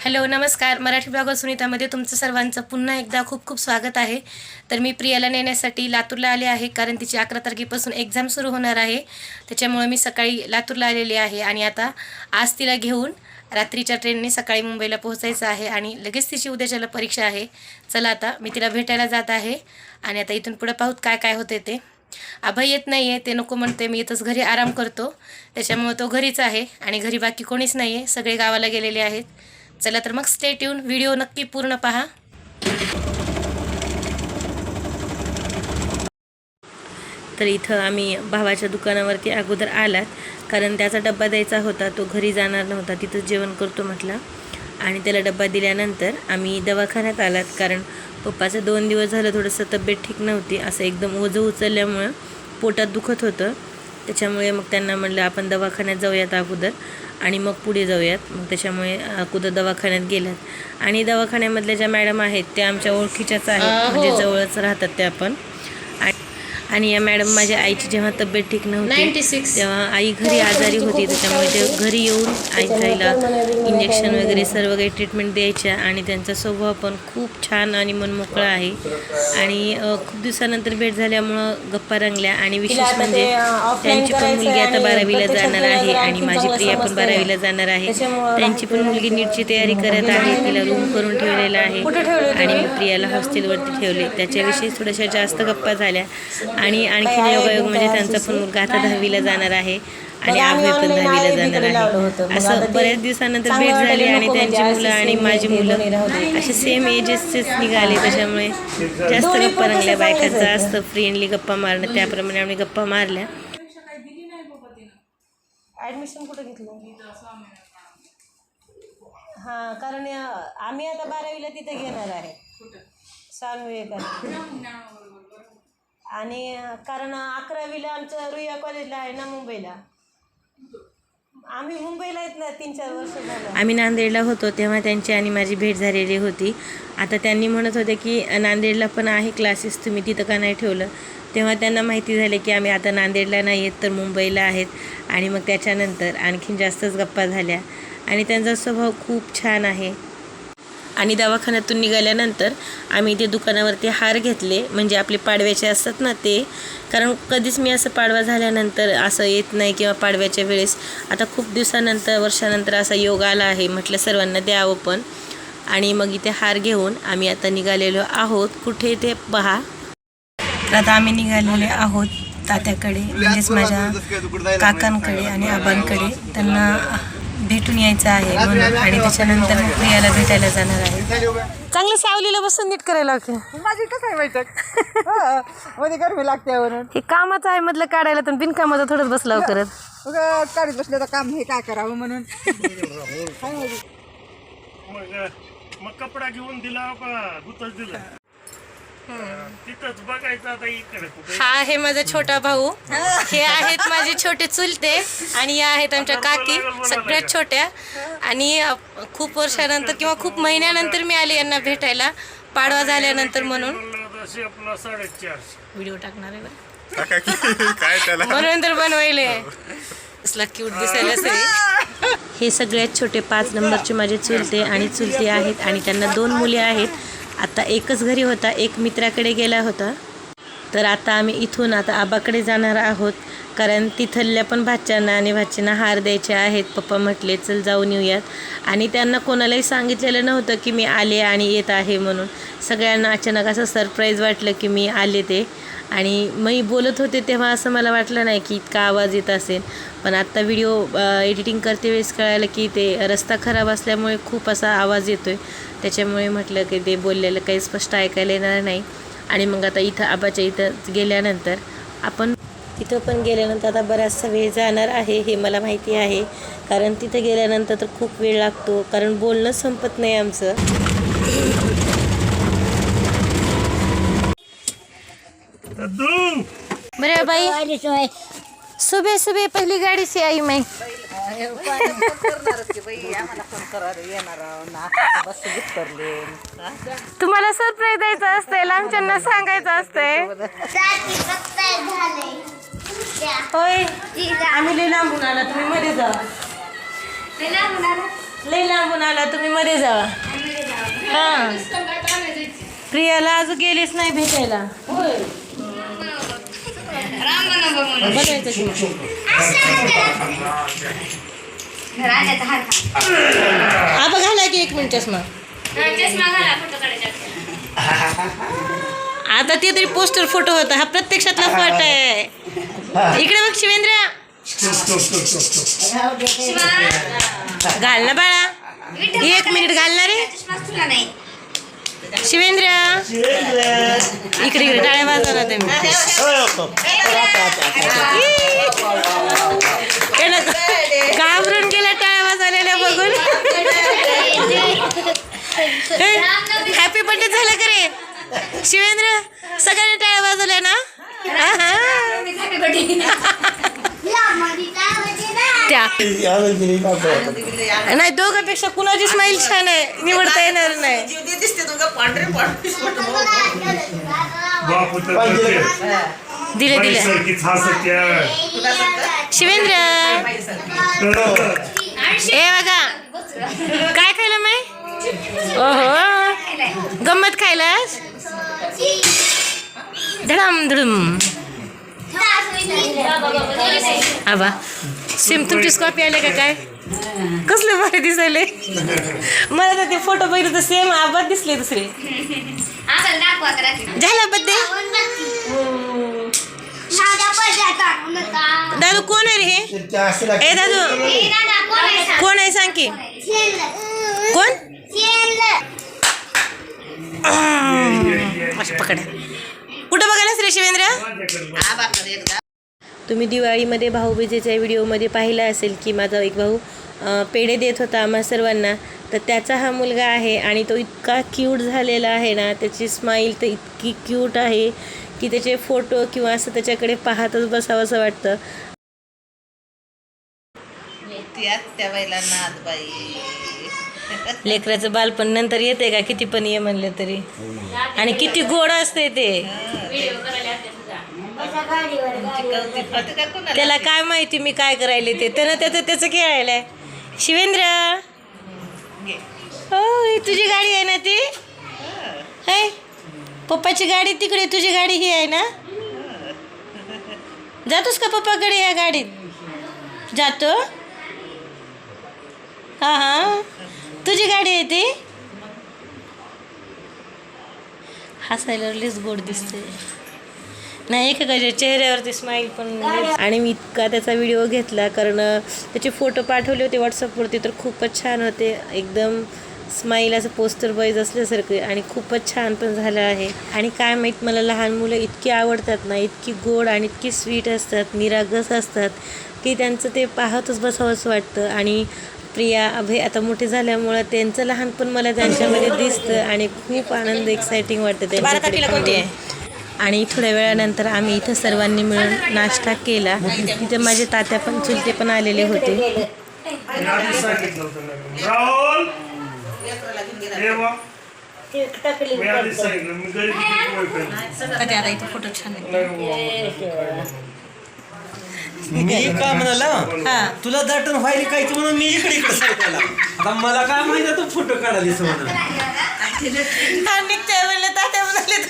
Hello नमस्कार. Marathi blogger सुनीतामध्ये तुमचं सर्वांचं पुन्हा एकदा खूप खूप स्वागत आहे. तर मी प्रियाला नेण्यासाठी लातूरला आले आहे कारण तिची अकरा तारखेपासून एक्झाम सुरू होणार आहे. त्याच्यामुळे मी सकाळी लातूरला आलेली आहे आणि आता आज तिला घेऊन रात्रीच्या ट्रेनने सकाळी मुंबईला पोहोचायचं आहे आणि लगेच तिची उद्याच्याला परीक्षा आहे. चला आता मी तिला भेटायला जात आहे आणि आता इथून पुढं पाहूत काय काय होते ते. अभय येत नाही आहे ते नको म्हणते मी इथंच घरी आराम करतो. त्याच्यामुळे तो घरीच आहे आणि घरी बाकी कोणीच नाही आहे सगळे गावाला गेलेले आहेत. चला तर मग स्टेट येऊन व्हिडिओ नक्की पूर्ण पहा. तर इथं आम्ही भावाच्या दुकानावरती अगोदर आलात. कारण त्याचा डब्बा द्यायचा होता तो घरी जाणार नव्हता. तिथंच जेवण करतो म्हटला. आणि त्याला डब्बा दिल्यानंतर आम्ही दवाखान्यात आलात. कारण पप्पाचं दोन दिवस झालं थोडंसं तब्येत ठीक नव्हती. असं एकदम ओझं उचलल्यामुळं पोटात दुखत होतं. त्याच्यामुळे मग त्यांना म्हणलं आपण दवाखान्यात जाऊयात अगोदर. आणि मग पुढे जाऊयात. मग त्याच्यामुळे अगोदर दवाखान्यात गेल्यात. आणि दवाखान्यामधल्या ज्या मॅडम आहेत त्या आमच्या ओळखीच्याच आहेत. म्हणजे जवळच राहतात त्या पण. आणि या मॅडम माझ्या आईची जेव्हा तब्येत ठीक नव्हती तेव्हा आई घरी आजारी होती. त्याच्यामुळे ते घरी येऊन आईला इंजेक्शन वगैरे सर्व काही ट्रीटमेंट द्यायच्या आणि त्यांचा स्वभाव पण खूप छान आणि मनमोकळा आहे. आणि खूप दिवसानंतर भेट झाल्यामुळं गप्पा रंगल्या आणि विशेष म्हणजे त्यांची पण मुलगी आता बारावीला जाणार आहे आणि माझी प्रिया पण बारावीला जाणार आहे. त्यांची पण मुलगी नीटची तयारी करत आहे. तिला रूम करून ठेवलेला आहे. आणि मी प्रियाला हॉस्टेलवरती ठेवले. त्याच्याविषयी थोड्याशा जास्त गप्पा झाल्या. आणि आणखीन योगायोग म्हणजे त्यांचा पण मुलगा आता दहावीला जाणार आहे आणि अभय पण दहावीला जाणार आहे. असं बऱ्याच दिवसानंतर भेट झाली आणि त्यांची मुलं आणि माझी मुलं असे सेम एजेसचेच निघाले. त्याच्यामुळे जास्त गप्पा रंगल्या बायकांचं. असतं फ्रेंडली गप्पा मारणं त्याप्रमाणे आम्ही गप्पा मारल्या. ऍडमिशन कुठं घेतलं हां कारण आम्ही आता बारावीला तिथे घेणार आहे. सांगवे आणि कारण अकरावीला आमचं रुईया कॉलेजला आहे ना मुंबईला. आम्ही मुंबईला येत ना तीन चार वर्ष झालं. आम्ही नांदेडला होतो तेव्हा त्यांची आणि माझी भेट झालेली होती. आता त्यांनी म्हणत होते की नांदेडला पण आहे क्लासेस तुम्ही तिथं का नाही ठेवलं? तेव्हा त्यांना माहिती झाले की आम्ही आता नांदेडला नाही आहेत तर मुंबईला आहेत. आणि मग त्याच्यानंतर आणखीन जास्तच गप्पा झाल्या. आणि त्यांचा स्वभाव खूप छान आहे. आणि दवाखान्यातून निघाल्यानंतर आम्ही ते दुकानावरती हार घेतले. म्हणजे आपले पाडव्याचे असतात ना ते. कारण कधीच मी असं पाडवा झाल्यानंतर असं येत नाही किंवा पाडव्याच्या वेळेस. आता खूप दिवसानंतर वर्षानंतर असा योग आला आहे म्हटलं सर्वांना द्यावं पण. आणि मग इथे हार घेऊन आम्ही आता निघालेलो आहोत. कुठे ते पहा. आता आम्ही निघालेले आहोत तात्याकडे. म्हणजेच माझ्या काकांकडे आणि आबांकडे. त्यांना भेटून यायचं आहे म्हणून आणि त्याच्यानंतर मग प्रियाला भेटायला जाणार आहे. चांगलं सावलीला बसून नीट करायला की माझी कसं आहे बैठक हा, मध्ये गरमी लागते म्हणून. हे कामाचं आहे मधलं काढायला तर बिनकामाचं थोडंच बसलाव करत उगा काढीत बसलं तर काम हे काय करावं म्हणून. मग मग कपडा घेऊन दिला का गुतच दिला. तिथंच बघायचं आता इकडे कुठे. हा आहे माझा छोटा भाऊ. हे आहेत माझे छोटे चुलते आणि या आहेत आमच्या काकी सगळ्यात छोट्या. आणि अ, खूप वर्षानंतर किंवा खूप महिन्यानंतर मी आले यांना भेटायला पाडवा झाल्यानंतर म्हणून. म्हणलं तशी आपला साडेचारशे. व्हिडिओ टाकणार आहे बरं. काय त्याला? म्हणून तर बनवायले. असला क्यूट दिसायला सगळे हे सगळ्यात छोटे पाच नंबरचे माझे चुलते आणि चुलते आहेत आणि त्यांना दोन मुली आहेत. आता एकच घरी होता एक मित्राकडे गेला होता. तर आता आम्ही इथून आता आबाकडे जाणार आहोत. कारण तिथल्या पण भाच्यांना आणि भाच्यांना हार द्यायचे आहेत. पप्पा म्हटले चल जाऊन येऊयात. आणि त्यांना कोणालाही सांगितलेलं नव्हतं की मी आले आणि येत आहे म्हणून. सगळ्यांना अचानक असं सरप्राईज वाटलं की मी आले ते. आणि मी बोलत होते तेव्हा असं मला वाटलं नाही की इतका आवाज येत असेल. पण आत्ता व्हिडिओ एडिटिंग करते वेळेस कळालं की ते रस्ता खराब असल्यामुळे खूप असा आवाज येतो आहे त्याच्यामुळे म्हटलं की ते बोललेलं काही स्पष्ट ऐकायला येणार नाही. आणि मग आता इथं आबाच्या इथं गेल्यानंतर आपण तिथं पण गेल्यानंतर आता बराचसा वेळ जाणार आहे हे मला माहिती आहे. कारण तिथं गेल्यानंतर तर खूप वेळ लागतो. कारण बोलणं संपत नाही आमचं. बरे भाई सुबह सुबह पहली गाड़ी से आई मैं तुम्हाला सरप्राईज द्यायचं असते लांबच्यांना सांगायचं असते होय. आम्ही लई लांबून आला तुम्ही मध्ये जा. लई लांबून आला? तुम्ही मध्ये जावा हा. प्रियाला अजून गेलीच नाही भेटायला. बनवायचं की मग. घाला की एक मिनिट चष्मा. आता ते तरी पोस्टर फोटो होता. हा प्रत्यक्षातला फोटो आहे. इकडे बघ शिवेंद्र. घाल ना बाळा. एक मिनिट घालणार रे. शिवेंद्र! इकडे इकडे टाळ्या वाजवला तुम्ही. त्यानं घाबरून गेला टाळ्या वाजवलेल्या बघून. हॅपी बर्थडे झाला का रे? शिवेंद्र सगळ्यांनी टाळ्या वाजवल्या ना? त्या. नाही दोघांपेक्षा कुणाची स्माईल छान आहे निवडता येणार नाही. दिले दिले. शिवेंद्र. ए बघा. काय खायला माय ओहो. गंमत खायलास? धडम धडम. आबा. सेम तुमचीच कॉपी आले का काय कसले भारी दिसायले मला तर ते फ़ोटो बघितलं तर सेम आबाद दिसले दुसरे झाला बड्डे दादू कोण आहे रे हे ए दादू कोण आहे सांग की कोण पकड कुठं बघायलास रे शिवेंद्र तुम्ही दिवाळीमध्ये भाऊबीजेच्या व्हिडिओमध्ये पाहिलं असेल की माझा एक भाऊ पेढे देत होता आम्हा सर्वांना तर त्याचा हा मुलगा आहे आणि तो इतका क्यूट झालेला आहे ना त्याची स्माईल तर इतकी क्यूट आहे की त्याचे फोटो किंवा असं त्याच्याकडे पाहतच बसावं असं वाटतं. लेकराचं बालपण नंतर येते का? किती पण ये म्हणले तरी. आणि किती गोड असते ते कौतिक होते का कोणाला त्याला काय माहिती मी काय करायले ते? त्यानं त्याचं त्याचं खेळायला. शिवेंद्र! हो ही तुझी गाडी आहे ना ती? है. पप्पाची गाडी तिकडे तुझी गाडी ही आहे ना? जातोस का पप्पाकडे या गाडीत? जातो. हा हा. तुझी गाडी आहे ती? हसायला लईच गोड दिसते नाही एकेकाच्या चेहऱ्यावरती स्माईल पण आणि मी इतका त्याचा व्हिडिओ घेतला कारण त्याचे फोटो पाठवले होते व्हॉट्सअपवरती तर खूपच छान होते. एकदम स्माईल असं पोस्टर बॉईज असल्यासारखे आणि खूपच छान पण झालं आहे. आणि काय माहीत मला लहान मुलं इतकी आवडतात ना इतकी गोड आणि इतकी स्वीट असतात निरागस असतात की त्यांचं ते पाहतच बसावंच वाटतं. आणि प्रिया अभय आता मोठे झाल्यामुळं त्यांचं लहानपण मला त्यांच्यामध्ये दिसतं आणि खूप आनंद एक्साइटिंग वाटतं त्यांच्याकडे. आहे? आणि थोड्या वेळानंतर आम्ही इथं सर्वांनी मिळून नाश्ता केला. तिथे माझे तात्या पण चुलते पण आलेले होते. मी फोटो छान काय म्हणाला? हा. तुला दाटून व्हायला काय म्हणून मी इकडे इकडे सांगितलं आता मला काय माहिती तू फोटो काढालीस म्हणून. म्हणले तात्या म्हणाले.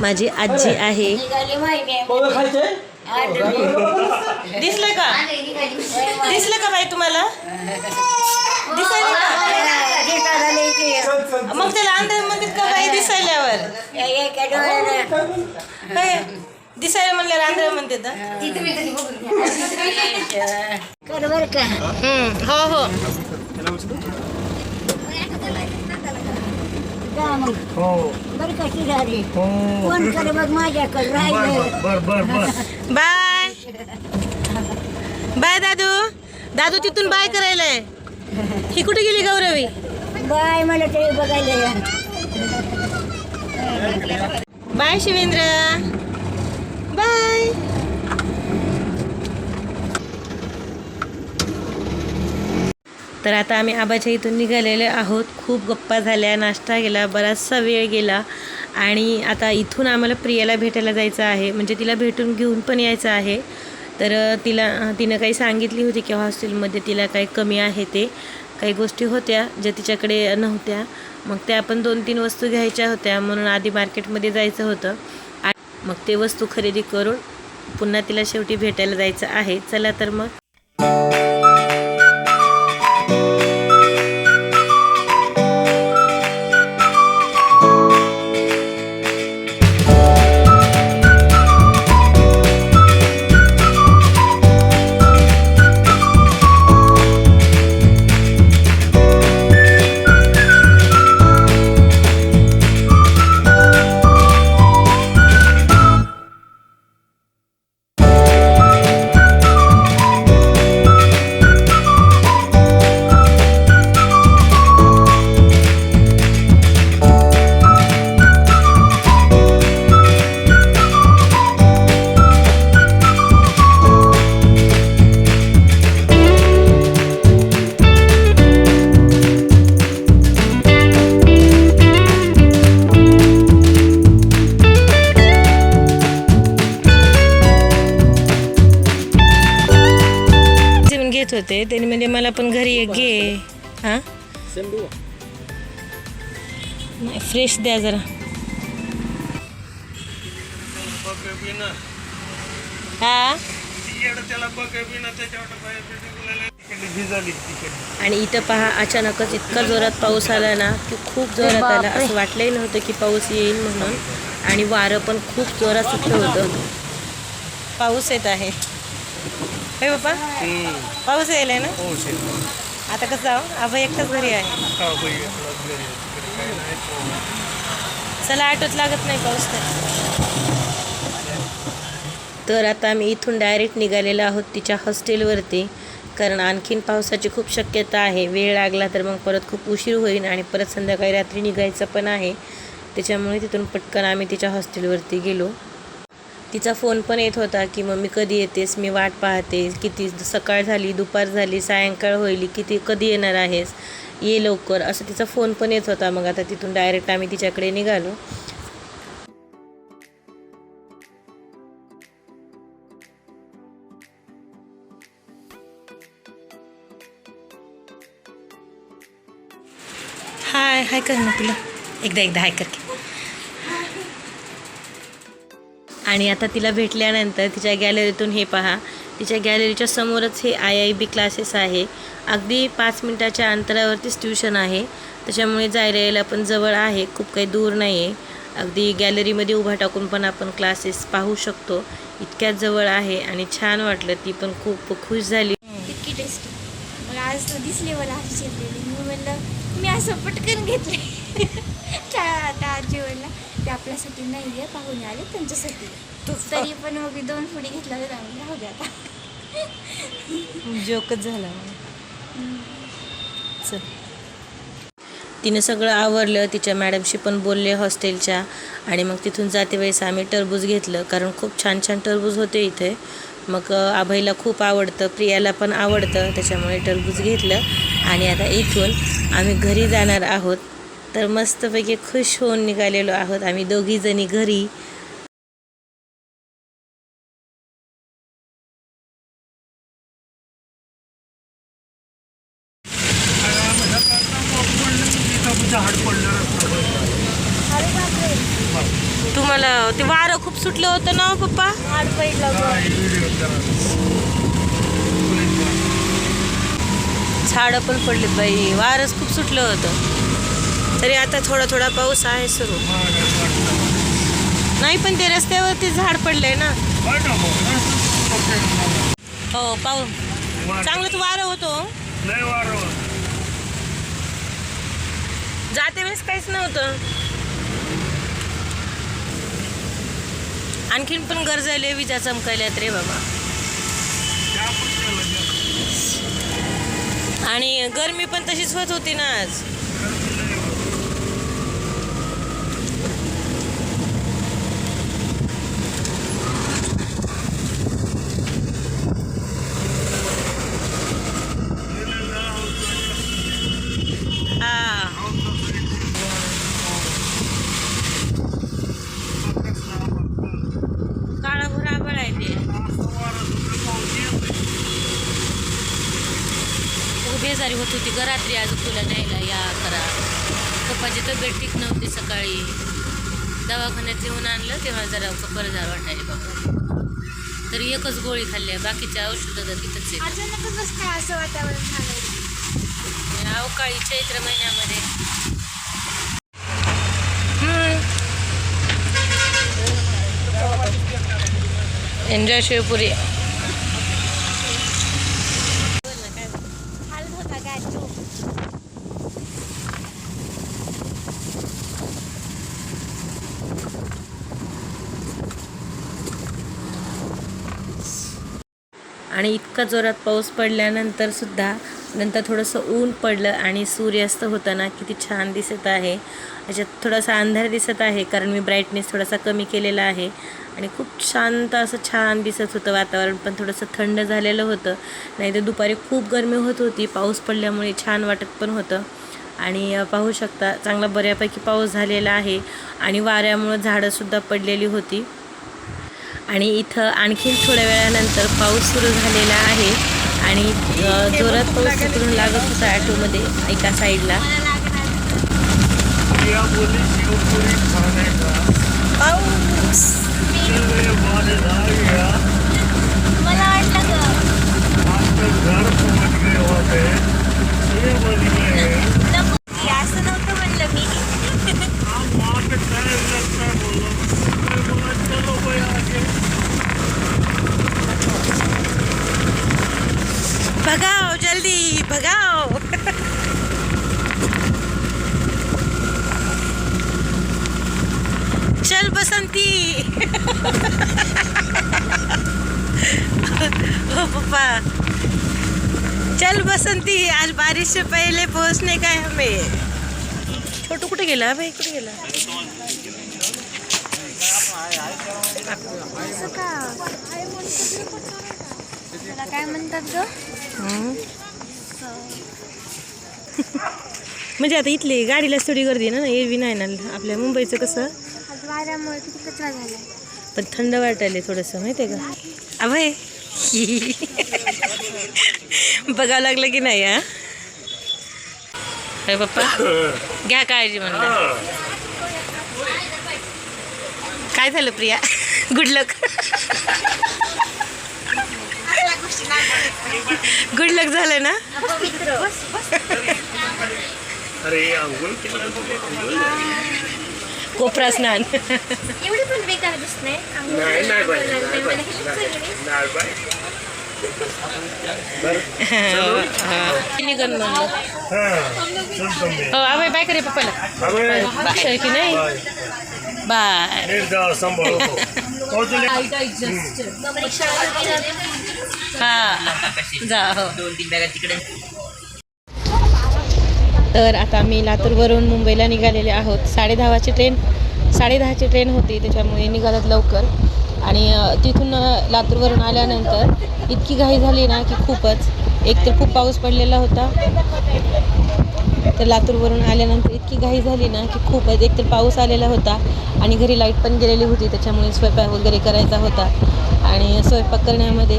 माझी आजी आहे. दिसलं का? दिसलं का बाई तुम्हाला? दिसायला का? मग त्याला अंधार म्हणतात का बाई दिसायल्यावर? होय. दिसायला म्हणल्यावर आंध्र म्हणते हो हो. हो. बरं कशी झाली? हो. फोन कर बघ माझ्याकडे राहिलं बर बर बर बाय. बाय दादू. दादू तिथून बाय करायलाय ही कुठे गेली गौरवी? बाय मला ते बघायला या. बाय शिवेंद्र. बाय. तर आता आम्ही आबाच्या इथून निघालेले आहोत. खूप गप्पा झाल्या नाश्ता गेला बराचसा वेळ गेला. आणि आता इथून आम्हाला प्रियाला भेटायला जायचं आहे. म्हणजे तिला भेटून घेऊन पण यायचं आहे. तर तिला तिनं काही सांगितली होती की हॉस्टेलमध्ये तिला काही कमी आहे ते. काही गोष्टी होत्या ज्या तिच्याकडे नव्हत्या. मग त्या आपण दोन तीन वस्तू घ्यायच्या होत्या. म्हणून आधी मार्केटमध्ये जायचं होतं. आणि मग ते वस्तू खरेदी करून पुन्हा तिला शेवटी भेटायला जायचं आहे. चला तर मग. फ्रेश द्या जरा. हा? आणि इथं पहा अचानकच इतका जोरात पाऊस आला ना की खूप जोरात आला. असं वाटलंही नव्हतं की पाऊस येईल म्हणून. आणि वारं पण खूप जोरात सुटलं होतं. पाऊस येत आहे. होय बाप्पा? पाऊस यायलाय ना? हो आता कसं जाऊ आबा एकटाच घरी आहे. चला आठवत लागत नाही पाऊस तर तर आता आम्ही इथून डायरेक्ट निघालेलो आहोत तिच्या हॉस्टेलवरती कारण आणखीन पावसाची खूप शक्यता आहे. वेळ लागला तर मग परत खूप उशीर होईल आणि परत संध्याकाळी रात्री निघायचं पण आहे. त्याच्यामुळे तिथून पटकन आम्ही तिच्या हॉस्टेलवरती गेलो. तिचा फोन पण येत होता की मम्मी कधी येतेस? मी वाट पाहते किती सकाळ झाली दुपार झाली सायंकाळ होईल. किती कधी येणार आहेस? ये लवकर. असं तिचा फोन पण येत होता. मग आता तिथून डायरेक्ट आम्ही तिच्याकडे निघालो. हाय हाय कर ना तुला. एकदा एकदा हाय करते आणि आता तिला भेटल्यानंतर तिच्या गॅलरीतून हे पहा. तिच्या गॅलरीच्या समोरच हे आय आय बी क्लासेस आहे. अगदी पाच मिनटाच्या अंतरावरतीच ट्युशन आहे. त्याच्यामुळे जायला यायला पण जवळ आहे. खूप काही दूर नाही आहे अगदी गॅलरीमध्ये उभा टाकून पण आपण क्लासेस पाहू शकतो. इतक्या जवळ आहे आणि छान वाटलं. ती पण खूप खुश झाली. इतकी टेस्टी मग आज दिसले मला मी म्हणलं मी असं पटकन घेतले त्या त्या ते आपल्यासाठी नाही आहे पाहुणे आले त्यांच्यासाठी. तरी पण मग दोन फुडी घेतल्या तर आम्ही राहू द्या आता. जोकच झाला. चल. तिनं सगळं आवरलं तिच्या मॅडमशी पण बोलले हॉस्टेलच्या. आणि मग तिथून जाते वेळेस आम्ही टरबूज घेतलं कारण खूप छान छान टरबूज होते इथे. मग आभईला खूप आवडतं प्रियाला पण आवडतं त्याच्यामुळे टरबूज घेतलं. आणि आता इथून आम्ही घरी जाणार आहोत. तर मस्तपैकी खुश होऊन निघालेलो आहोत आम्ही दोघीजणी घरी. तुम्हाला ते वारं खूप सुटलं होतं ना पप्पा? झाडं पण पडले बाई वारच खूप सुटलं होतं. तरी आता थोडा थोडा पाऊस आहे सुरू. नाही पण ते रस्त्यावरती झाड पडलंय ना. हो पाऊस चांगलंच वारं होतो वारं जाते वेळेस काहीच नव्हतं. आणखीन पण गरजायले विजा चमकायल्यात रे बाबा. आणि गरमी पण तशीच होत होती ना आज हा काळा भुरा आभाळ आहे ते दुपारी होत होती ग रात्री आज तुला न्यायला या करा पप्पाची तब्येत ठीक नव्हती सकाळी. दवाखान्यात येऊन आणलं तेव्हा जरा बरं वाटायला बाबा. तरी एकच गोळी खाल्ली आहे बाकीच्या औषधं तर तिथंच आहे असं वातावरण झालं अवकाळी चैत्र महिन्यामध्ये. एन्जॉय शिवपुरी हालत होता काय तो आणि इतका जोरात पाऊस पडल्यानंतर सुद्धा नंतर थोडंसं ऊन पडलं आणि सूर्यास्त होताना किती छान दिसत आहे. याच्यात थोडासा अंधार दिसत आहे कारण मी ब्राईटनेस थोडासा कमी केलेला आहे. आणि खूप शांत असं छान दिसत होतं वातावरण पण थोडंसं थंड झालेलं होतं. नाही तर दुपारी खूप गरमी होत होती पाऊस पडल्यामुळे छान वाटत पण होतं. आणि पाहू शकता चांगला बऱ्यापैकी पाऊस झालेला आहे. आणि वाऱ्यामुळं झाडंसुद्धा पडलेली होती. आणि इथं आणखीन थोड्या वेळानंतर पाऊस सुरू झालेला आहे. आणि जोरात पाऊस तिकडून लागत होता ॲटोमध्ये एका साईडला. पाऊस बोली शिवपुरी खाने का चले वाले आ गया मला वाटलं ग आपके घर पहुंच गए होते छह बज गए नको हे असं नव्हतं म्हणलं मी आप वहाँ पे टाइम लगता है बोलो मैं बोला चलो भाई आगे भगाव जल्दी भगाव चल बसंती ओ पप्पा चल बसंती आज बारिश से पहले पहुंचने का है हमें छोटू कुठे गेला? भाई कुठे गेला? काय म्हणतात ग. म्हणजे आता इथली गाडीलाच थोडी गर्दी ना एरवी नाही ना आपल्या मुंबईचं कसं? पण थंड वाटायला थोडंसं माहिती आहे का? अभय बघावं लागलं की नाही हा? अरे पप्पा घ्या काळजी म्हणलं. काय झालं Priya? Good luck good luck झालं ना? अरे अंगुल केला कोपरा स्नान. एवढी पण बेकार दिसत नाही. नाही निघन म्हणलं हो अभय बाय करे पप्पाला. की नाही? बाय. जा हा. जा हो. तर आता आम्ही लातूरवरून मुंबईला निघालेले आहोत. साडे दहावाची ट्रेन साडे दहाची ट्रेन होती त्याच्यामुळे निघालात लवकर. आणि तिथून लातूरवरून आल्यानंतर इतकी घाई झाली ना की खूपच. एक तर खूप पाऊस पडलेला होता. तर लातूरवरून आल्यानंतर इतकी घाई झाली ना की खूपच. एक तर पाऊस आलेला होता आणि घरी लाइट पण गेलेली होती त्याच्यामुळे स्वयंपाक वगैरे करायचा होता. आणि स्वयंपाक करण्यामध्ये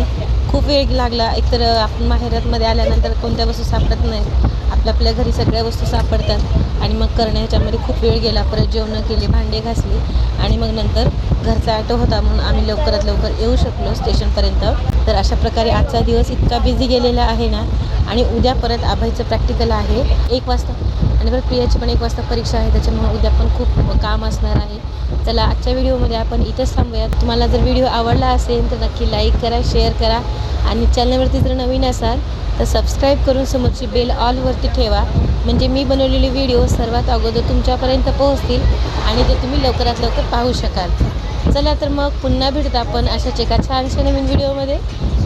खूप वेळ लागला. एकतर आपण माहेरातमध्ये आल्यानंतर कोणत्या वस्तू सापडत नाही आपल्या आपल्या घरी सगळ्या वस्तू सापडतात. आणि मग करणं ह्याच्यामध्ये खूप वेळ गेला. परत जेवणं केली भांडे घासली आणि मग नंतर घरचा ॲटो होता म्हणून आम्ही लवकरात लवकर येऊ शकलो स्टेशनपर्यंत. तर अशा प्रकारे आजचा दिवस इतका बिझी गेलेला आहे ना आणि उद्या परत आभाईचं प्रॅक्टिकल आहे. एक वाजता आणि परत प्रियाची पण एक वाजता परीक्षा आहे त्याच्यामुळे उद्या पण खूप काम असणार आहे. चला आजच्या व्हिडिओमध्ये आपण इथंच थांबूया तुम्हाला जर व्हिडिओ आवडला असेल तर नक्की लाईक करा शेअर करा आणि चॅनलवरती जर नवीन असाल तर सबस्क्राईब करून समोरची बेल ऑलवरती ठेवा. म्हणजे मी बनवलेले व्हिडिओ सर्वात अगोदर तुमच्यापर्यंत पोहोचतील आणि ते तुम्ही लवकरात लवकर पाहू शकाल. चला तर मग पुन्हा भेटत आपण अशाच एका छानशा नवीन व्हिडिओमध्ये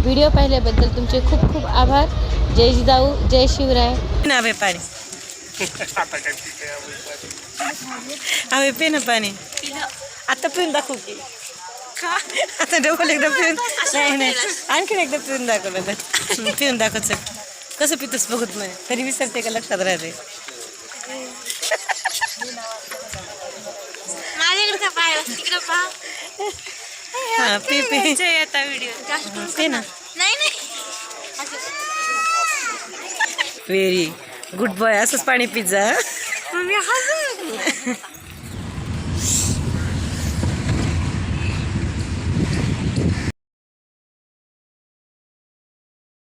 व्हिडिओ पाहिल्याबद्दल तुमचे खूप खूप आभार. जय जिजाऊ जय शिवराय. नावे पाणी. आता काय ठीक आहे आम्ही हवे पे ना पाणी. आता पिऊन दाखवू की. आता डबल एकदा पिऊन नाही नाही आणखीन एकदा पिऊन दाखवलं तर पिऊन दाखव चल कसं पितोस बघत नाही तरी विसरते का लक्षात राहते माझ्याकडे का पाय तिकडे पहा हा पी पी आता व्हिडिओ ना नाही नाही असं व्हेरी गुड बॉय असंच पाणी पिझ्झा